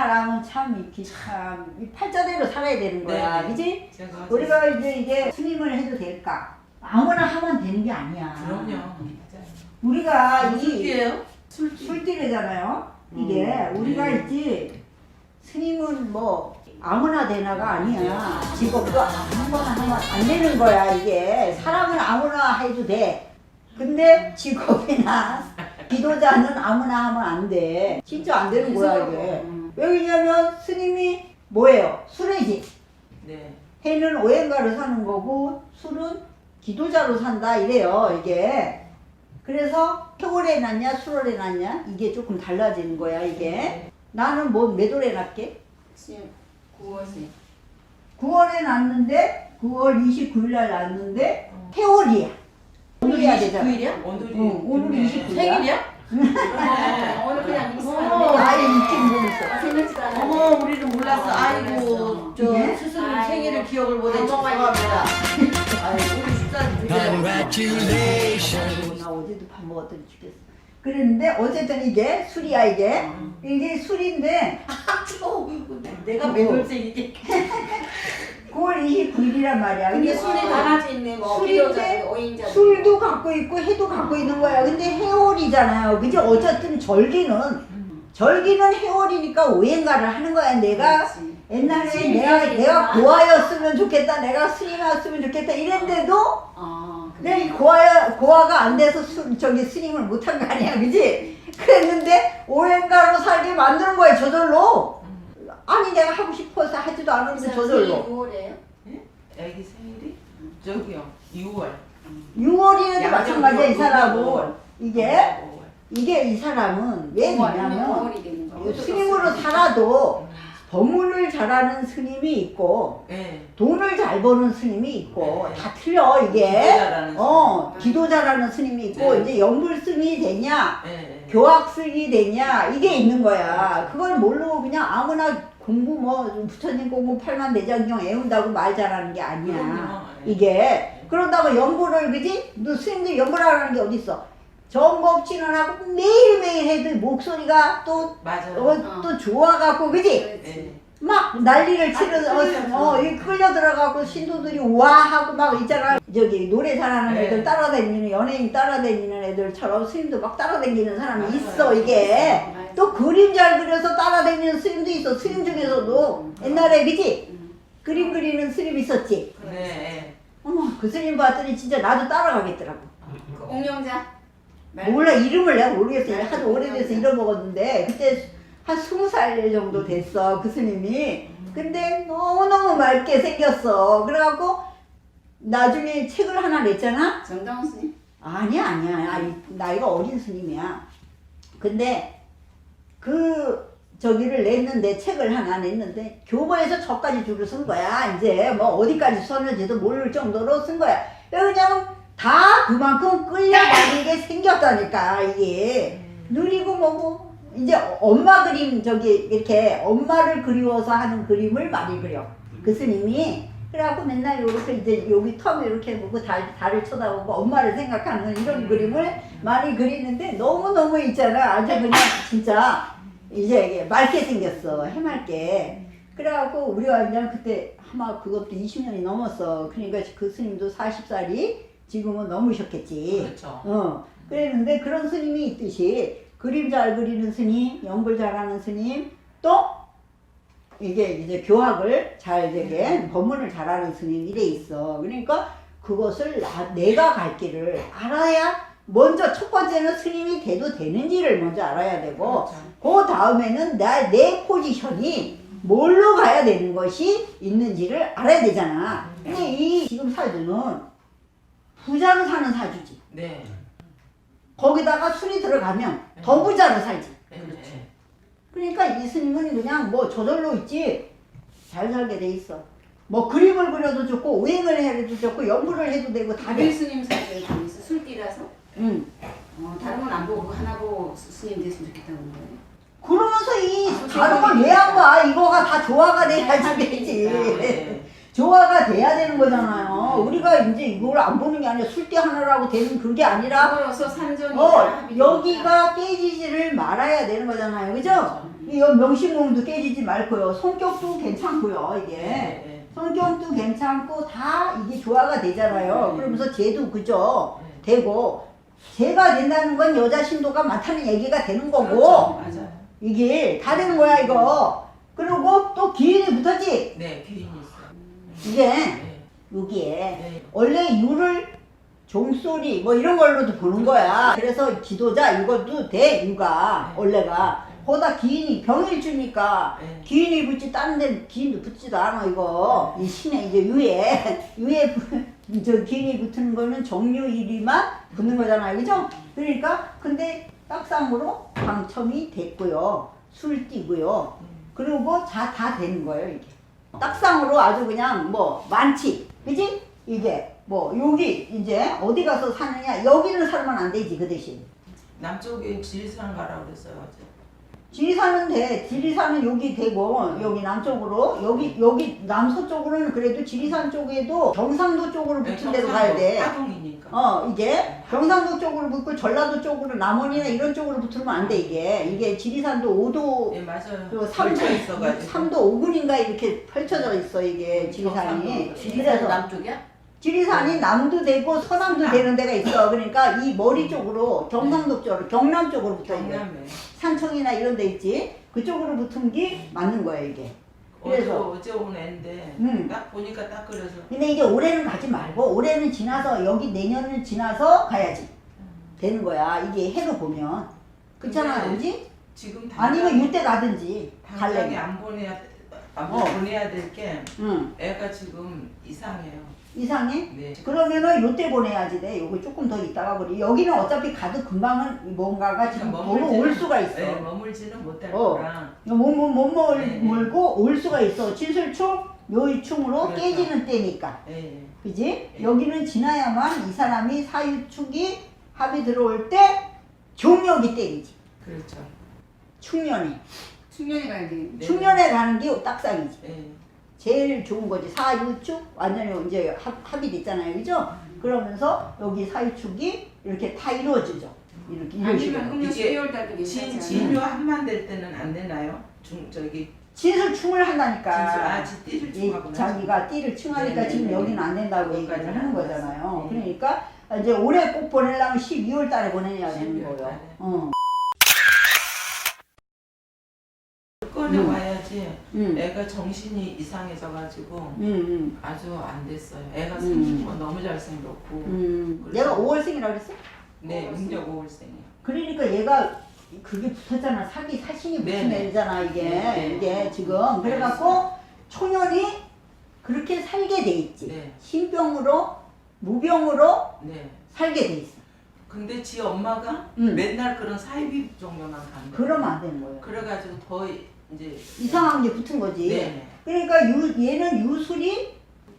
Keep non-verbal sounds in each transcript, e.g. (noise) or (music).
사람은 참 이렇게 참 이 팔자대로 살아야 되는 거야, 네. 그지? 제가 우리가 이제 이게 스님을 해도 될까? 아무나 하면 되는 게 아니야. 그럼요. 우리가 이 띠예요? 술띠래잖아요. 이게 음, 우리가 네. 있지 스님은 뭐 아무나 되나가 아니야. 직업도 아무나 하면 안 되는 거야 이게 사람은 아무나 해도 돼. 근데 직업이나 (laughs) 기도자는 아무나 하면 안 돼. 진짜 안 되는 거야 이게. 왜냐면 스님이 뭐예요? 수레지. 네. 해는 오행가로 사는 거고 술은 기도자로 산다 이래요 이게 그래서 겨울에 났냐 수월에 났냐 이게 조금 달라지는 거야 이게 나는 뭐몇 월에 났게? 9월생. 9월에 났는데 9월 29일 날 났는데 해월이야 오늘 해야 되잖아 29일이야? 오늘이 응, 오늘이 네. 29일. 생일이야? 어, 오늘 그냥 있으면. 아예 있긴 모르겠어 않았는데. 어머 우리는 몰랐어. 아이고 저 예? 스승님 아이고. 생일을 기억을 못해 안 죄송합니다. (laughs) 아이고 우리 식사 아이고, 나 어제도 밥 먹었더니 죽겠어 그랬는데 어쨌든 이게 술이야 이게 이게 술인데 (laughs) 내가 뭐. 매돌생이게 (laughs) 9월 29일이란 말이야 근데 술이 다 가지 있네. 뭐 술인데 기도자, 오인자. 술도 갖고 있고 해도 갖고 있는 거야. 근데 해월이잖아요. 그지? 어쨌든 절기는 절기는 해월이니까 오행가를 하는 거야. 내가 옛날에 스님이 내가 해야지. 내가 고아였으면 좋겠다. 내가 스님이었으면 좋겠다. 이랬는데도 아, 내가 이 고아 고아가 안 돼서 수, 저기 스님을 못한 거 아니야, 그지? 그랬는데 오행가로 살게 만드는 거야 저절로. 아니 내가 하고 싶어서 하지도 않았는데 저절로. 9월에요? 애기 생일이 저기요 6월 6월이라도 양력 마찬가지야 이 사람은. 이게 이게 이 사람은 왜 되냐면 5월이 되는 거. 스님으로 살아도 법문을 잘하는 스님이 있고 예. 돈을 잘 버는 스님이 있고 네. 다 틀려 이게 기도자라는 어 기도 잘하는 스님이 있고 네. 이제 연불스님이 되냐 예. 교학스님이 되냐 이게 있는 거야 그걸 모르고 그냥 아무나 공부 뭐 부처님 공부 팔만 대장경 애운다고 말 잘하는 게 아니야 그럼요. 예. 이게 그런다고 연구를 그지? 너 스님들 연구하라는 게 어딨어? 정법치는 하고 매일매일 해도 목소리가 또, 맞아요. 어, 또 좋아갖고 그지? 그렇지. 막 난리를 치는 아, 끌려 어, 어, 이 끌려 들어가고 신도들이 와 하고 막 있잖아 저기 노래 잘하는 네. 애들 따라다니는 연예인 따라다니는 애들처럼 스님도 막 따라다니는 사람이 맞아요. 있어 이게 맞아요. 또 그림 잘 그려서 따라다니는 스님도 있어 스님 중에서도 옛날에 그지? 음. 그림 그리는 스님 있었지 네. 어머 그 스님 봤더니 진짜 나도 따라가겠더라고 그 옥룡자. 몰라 이름을 내가 모르겠어 말- 하도 오래돼서 잃어먹었는데 그때 한 스무 살 정도 됐어 그 스님이 근데 너무너무 맑게 생겼어 그래갖고 나중에 책을 하나 냈잖아 정다운 스님? 아니야 아니야 아니, 나이가 어린 스님이야 근데 그 저기를 냈는데 책을 하나 냈는데 교보에서 저까지 줄을 쓴 거야. 이제 뭐 어디까지 썼는지도 모를 정도로 쓴 거야. 왜냐면 다 그만큼 끌려다니게 생겼다니까 이게. 느리고 뭐고. 이제 엄마 그림 저기 이렇게 엄마를 그리워서 하는 그림을 많이 그려. 그 스님이 그래갖고 맨날 이렇게 이제 여기 텀 이렇게 보고 달, 달을 쳐다보고 엄마를 생각하는 이런 그림을 많이 그리는데 너무너무 있잖아. 아주 그냥 진짜 이제 이게 맑게 생겼어. 해맑게. 그래갖고 우리가 그냥 그때 아마 그것도 20년이 넘었어. 그러니까 그 스님도 40살이 지금은 넘으셨겠지. 그렇죠. 어, 그랬는데 그런 스님이 있듯이 그림 잘 그리는 스님, 연글 잘하는 스님, 또 이게 이제 교학을 잘 되게 법문을 잘하는 스님 이래 있어. 그러니까 그것을 나, 내가 갈 길을 알아야 먼저 첫 번째는 스님이 돼도 되는지를 먼저 알아야 되고 그렇죠. 그 다음에는 나, 내 포지션이 뭘로 가야 되는 것이 있는지를 알아야 되잖아. 근데 이 지금 사주는 부자로 사는 사주지. 네. 거기다가 술이 들어가면 더 부자로 살지. 그러니까 이 스님은 그냥 뭐 저절로 있지 잘 살게 돼 있어. 뭐 그림을 그려도 좋고 오행을 해도 좋고 연구를 해도 되고 다 돼. 스님 사주에 좀 있어. 술띠라서. 응. 어, 다른 건 안 보고 그거 하나 보고 스- 스님 됐으면 좋겠다고 그런 거예요. 그러면서 이 아, 다른 걸왜안 봐? 이거가 다 조화가 돼야지 잘 되지. 네. 조화가 돼야 되는 거잖아요. 우리가 이제 이걸 안 보는 게 아니라 술대 하나라고 되는 그게 아니라 산전이 어. 여기가 깨지지를 말아야 되는 거잖아요. 그죠? 이 명심공도 깨지지 말고요. 성격도 괜찮고요. 이게. 예, 예. 성격도 괜찮고 다 이게 조화가 되잖아요. 네. 그러면서 쟤도 그죠? 네. 되고 쟤가 된다는 건 여자 신도가 많다는 얘기가 되는 거고 그렇죠. 이게 다 되는 거야 이거. 그리고 또 기운이 붙었지. 네, 귀인이 있어요. 이게 네. 여기에 네. 원래 유를 종소리 뭐 이런 걸로도 보는 거야. 그래서 지도자 이것도 돼 유가 네. 원래가 거다 기인이 병일 주니까 네. 기인이 붙지 다른 데는 기인도 붙지도 않아 이거 이 신에 이제 유에 (laughs) 유에 부- 저 기인이 붙는 거는 정유일이만 붙는 거잖아요 그죠? 그러니까 근데 딱상으로 당첨이 됐고요 술띠고요 그리고 다 다 되는 거예요 이게 딱상으로 아주 그냥 뭐 많지 그지? 이게 뭐 여기 이제 어디 가서 사느냐 여기는 살면 안 되지 그 대신 남쪽에 지리산 가라고 그랬어요, 어제. 지리산은 돼. 지리산은 여기 되고 여기 남쪽으로 여기 여기 남서쪽으로는 그래도 지리산 쪽에도 경상도 쪽으로 붙은 데로 가야 돼. 하동이니까. 어 이게 경상도 쪽으로 붙고 전라도 쪽으로 남원이나 이런 쪽으로 붙으면 안 돼 이게 이게 지리산도 5도 예, 맞아요. 그 3도 걸쳐 있어가지고. 3도 5분인가 이렇게 펼쳐져 있어 이게 지리산이. 경상도. 지리산 그래서 남쪽이야? 지리산이 남도 되고 서남도 서남. 되는 데가 있어. 그러니까 이 머리 쪽으로 경상도 쪽으로 경남 쪽으로 붙어 있는 거야. 경남에. 산청이나 이런 데 있지 그쪽으로 붙은 게 맞는 거야 이게 어제 그래서. 어제 온 애인데 음. 딱 보니까 딱 그래서 근데 이제 올해는 가지 말고 올해는 지나서 여기 내년은 지나서 가야지 되는 거야 이게 해로 보면 그렇잖아 근데 그지? 지금 아니면 이때 가든지 당장에 갈래 안 보내야 안 어. 보내야 될 게 응 애가 지금 이상해요. 이상해? 네. 그러면은 요때 보내야지 돼 요거 조금 더 있다가 그래 여기는 어차피 가도 금방은 뭔가가 지금 그러니까 보러 올 머물지는- 수가 있어 네, 머물지는 못할 어. 거라. 못못 네, 네. 물고 올 수가 있어 진술충 묘유충으로 그렇죠. 깨지는 때니까 예. 예. 그지? 네. 여기는 지나야만 이 사람이 사유축이 합이 들어올 때 종력이 때리지. 그렇죠. 충년에. 충년이 가야 되겠네. 네. 충년에 가는 게 딱상이지. 예. 제일 좋은 거지. 사유축 완전히 이제 합, 합이 됐잖아요. 그죠? 그러면서 여기 사유축이 이렇게 다 이루어지죠. 이렇게 이런 아니면 식으로. 음력 이게 12월 달도 진 괜찮지 진료 한만 될 때는 안 되나요? 중 저기 진술충을 진술 한다니까. 아 지 띠를 이 중하구나. 자기가 띠를 층하니까 네, 지금 네, 여기는 네. 안 된다고 얘기를 하는 안 거잖아요. 됐어. 네. 그러니까 이제 올해 꼭 보내려면 12월 달에 보내야 되는 12월 거예요. 달에. 어. 꺼내 음. 와야지. 응. 애가 정신이 이상해져가지고 응, 응. 아주 안 됐어요. 애가 음. 생긴 건 너무 잘생겼고. 음, 그래서- 내가 5월생이라고 그랬어? 네, 어, 음력 5월생이요. 그러니까 얘가 그게 붙었잖아. 사기 사신이 붙은 네네. 애잖아 이게 네, 네. 이게 지금 그래갖고 초년이 그렇게 살게 돼 있지. 네, 신병으로 무병으로 네. 살게 돼 있어. 근데 지 엄마가 응. 맨날 그런 사이비 정도만 가는 거예요. 그러면 안 되는 거예요. 그래가지고 더 이제 이상한 게 붙은 거지. 네. 그러니까 유, 얘는 유술이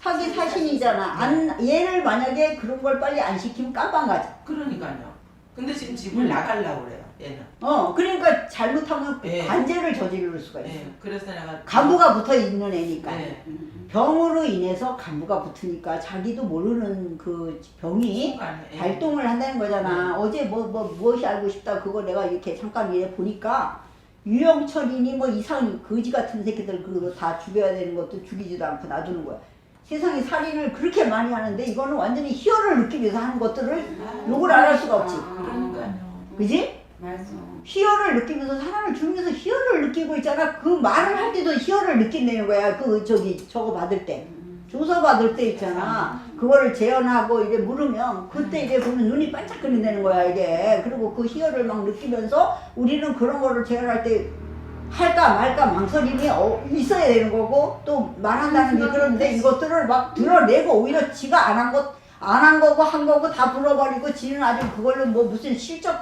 사기 사신이잖아. 안 얘를 만약에 그런 걸 빨리 안 시키면 깜빵 가지. 그러니까요. 근데 지금 집을 음. 나가려고 그래요. 얘는. 어, 그러니까 잘못하면 네. 관제를 저지를 수가 있어. 네. 그래서 내가 간부가 붙어 있는 애니까. 네. 음. 병으로 인해서 간부가 붙으니까 자기도 모르는 그 병이 예. 발동을 한다는 거잖아. 네. 어제 뭐, 뭐, 무엇이 알고 싶다. 그거 내가 이렇게 잠깐 이래 보니까 유영철이니 뭐 이상 거지 같은 새끼들 그거 다 죽여야 되는 것도 죽이지도 않고 놔두는 거야. 세상에 살인을 그렇게 많이 하는데 이거는 완전히 희열을 느끼기 위해서 하는 것들을 아, 욕을 안 할 수가 없지. 그러니까요. 그지? 맞아. 희열을 느끼면서 사람을 죽이면서 희열을 느끼고 있잖아. 그 말을 할 때도 희열을 느낀다는 거야. 그 저기 저거 받을 때. 조서 받을 때 있잖아. 그거를 재현하고 이래 물으면 그때 이래 보면 눈이 반짝거린다는 거야 이게. 그리고 그 희열을 막 느끼면서 우리는 그런 거를 재현할 때 할까 말까 망설임이 어- 있어야 되는 거고 또 말한다는 게 그런데 이것들을 막 드러내고 오히려 지가 안 한 것, 안 한 거고 한 거고 다 불어버리고 지는 아주 그걸로 뭐 무슨 실적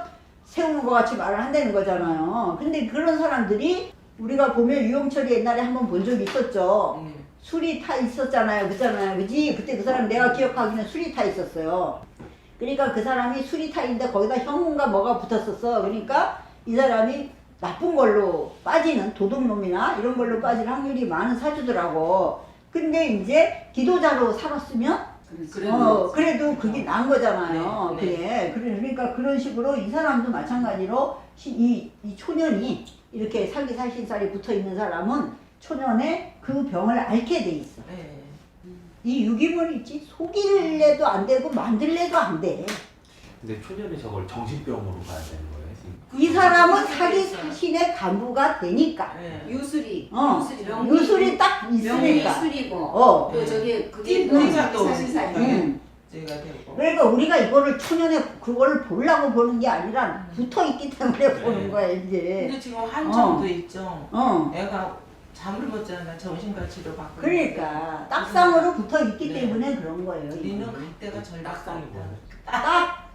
세우는 것 같이 말을 한다는 거잖아요. 근데 그런 사람들이 우리가 보면 유영철이 옛날에 한번 본 적이 있었죠. 네. 술이 타 있었잖아요. 그잖아요. 그지? 그때 그 사람 내가 기억하기는 술이 타 있었어요. 그러니까 그 사람이 술이 타 있는데 거기다 형문가 뭐가 붙었었어. 그러니까 이 사람이 나쁜 걸로 빠지는 도둑놈이나 이런 걸로 빠질 확률이 많은 사주더라고. 근데 이제 기도자로 살았으면 어, 그래도 그게 난 거잖아요. 네, 네. 그래. 그러니까 그런 식으로 이 사람도 마찬가지로 시- 이, 이 초년이 이렇게 살기 살신살이 붙어 있는 사람은 초년에 그 병을 앓게 돼 있어. 네. 이 유기물 있지 속일래도 안 되고 만들래도 안 돼. 근데 초년에 저걸 정신병으로 가야 되는 거예요 지금. 이 사람은 사기 사신의 간부가 되니까 네. 유술이. 어, 유술이. 명리. 유술이 딱 있으니까. 유술이고. 어. 또 저기 그게 띠- 또 사실상이. 응. 제가 되고. 그러니까 우리가 이거를 초년에 그거를 보려고 보는 게 아니라 붙어 있기 때문에 보는 거야 이제. 근데 지금 한정도 어. 있죠. 어. 애가 잠을 못 자나 정신과 치료 받고. 그러니까 딱상으로 붙어 있기 네. 때문에 그런 거예요. 우리는 이거는. 갈 때가 절 낙상이다. 딱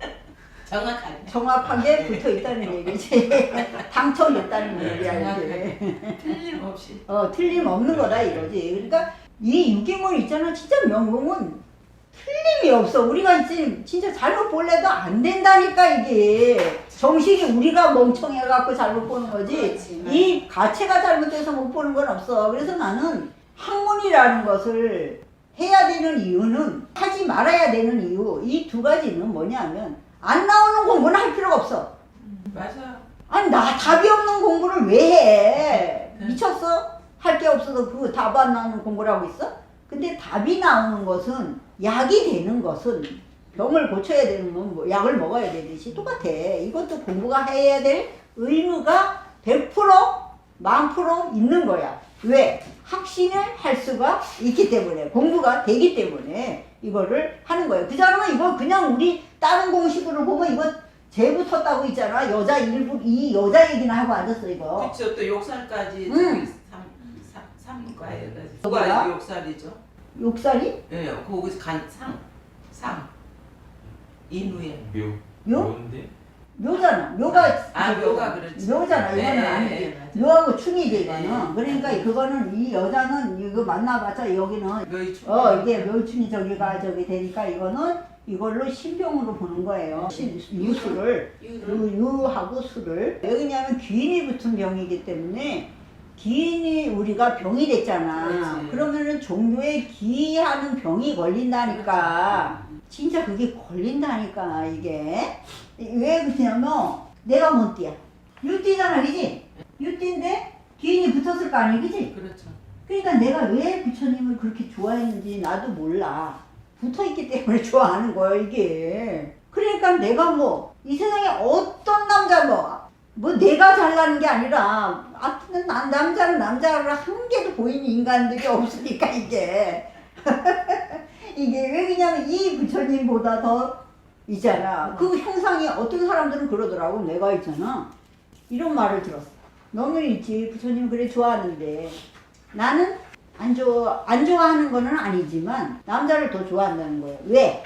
정확하게. 정확하게 붙어 있다는 얘기지. (laughs) 당첨됐다는 네, 얘기야 이게. 틀림없이. 어 틀림없는 거다 이거지. 그러니까 이 유기물 있잖아. 진짜 명공은 틀림이 없어. 우리가 지금 진짜 잘못 볼래도 안 된다니까 이게. 정식이 우리가 멍청해갖고 잘못 보는 거지. 그렇지. 이 가체가 잘못돼서 못 보는 건 없어. 그래서 나는 학문이라는 것을 해야 되는 이유는 하지 말아야 되는 이유 이 두 가지는 뭐냐면 안 나오는 공부는 할 필요가 없어. 맞아. 아니 나 답이 없는 공부를 왜 해? 미쳤어? 할 게 없어서 그 답 안 나오는 공부를 하고 있어? 근데 답이 나오는 것은 약이 되는 것은 병을 고쳐야 되는 건뭐 약을 먹어야 되듯이 똑같아. 이것도 공부가 해야 될 의무가 100%만 프로 있는 거야. 왜? 확신을 할 수가 있기 때문에 공부가 되기 때문에 이거를 하는 거예요. 그 사람은 이거 그냥 우리 다른 공식으로 보면 이거 재 붙었다고 있잖아. 여자 일부 이 여자 얘기나 하고 앉았어 이거. 그렇죠. 또 욕살까지 응. 저기 삼, 삼, 삼과에 뭐야? 누가 욕살이죠? 욕살이? 예, 거기서 간 상, 상. 인후에. 묘. 묘? 묘인데 묘잖아. 묘가 아, 저기 묘가 그렇지. 묘잖아. 이거는 네, 아니지. 네, 맞아요. 묘하고 충이지 이거는. 네. 그러니까 그거는 이 여자는 이거 만나봤자 여기는 묘의 충. 어 이게 묘충이 저기가 저기 되니까 이거는 이걸로 신병으로 보는 거예요. 신- 유수를 유를. 유, 유하고 수를 여기냐면 기인이 붙은 병이기 때문에 기인이 우리가 병이 됐잖아. 그렇지. 그러면은 종교에 기하는 병이 걸린다니까. 진짜 그게 걸린다니까 이게 왜 그러냐면 내가 뭔 띠야? 유띠잖아, 그지? 유띠인데 기인이 붙었을 거 아니야, 그지? 그렇죠. 그러니까 내가 왜 부처님을 그렇게 좋아했는지 나도 몰라. 붙어 있기 때문에 (laughs) 좋아하는 거야, 이게. 그러니까 내가 뭐, 이 세상에 어떤 남자 뭐, 뭐 내가 잘나는 게 아니라, 아, 난 남자는 남자를 한 개도 보이는 인간들이 없으니까, 이게. (laughs) 이게 왜 그냐면 이 부처님보다 더 있잖아. 그 형상이 어떤 사람들은 그러더라고. 내가 있잖아. 이런 말을 들었어. 너는 있지. 부처님 그래 좋아하는데. 나는 안 좋아, 안 좋아하는 거는 아니지만 남자를 더 좋아한다는 거예요. 왜?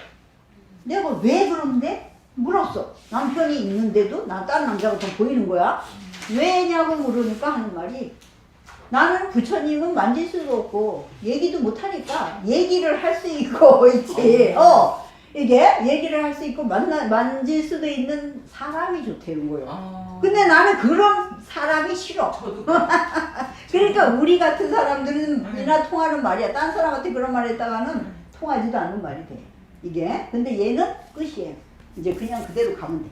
내가 왜 그런데? 물었어. 남편이 있는데도 나 다른 남자가 더 보이는 거야. 왜냐고 물으니까 하는 말이 나는 부처님은 만질 수도 없고 얘기도 못 하니까 얘기를 할 수 있고 (laughs) 있지. 어. 이게 얘기를 할 수 있고 만나 만질 수도 있는 사람이 좋다는 거예요. 어, 근데 나는 그런 사람이 싫어. 저도 (laughs) 그러니까 우리 같은 사람들은이나 통하는 말이야. 딴 사람한테 그런 말 했다가는 통하지도 않는 말이 돼. 이게. 근데 얘는 끝이에요. 이제 그냥 그대로 가면 돼.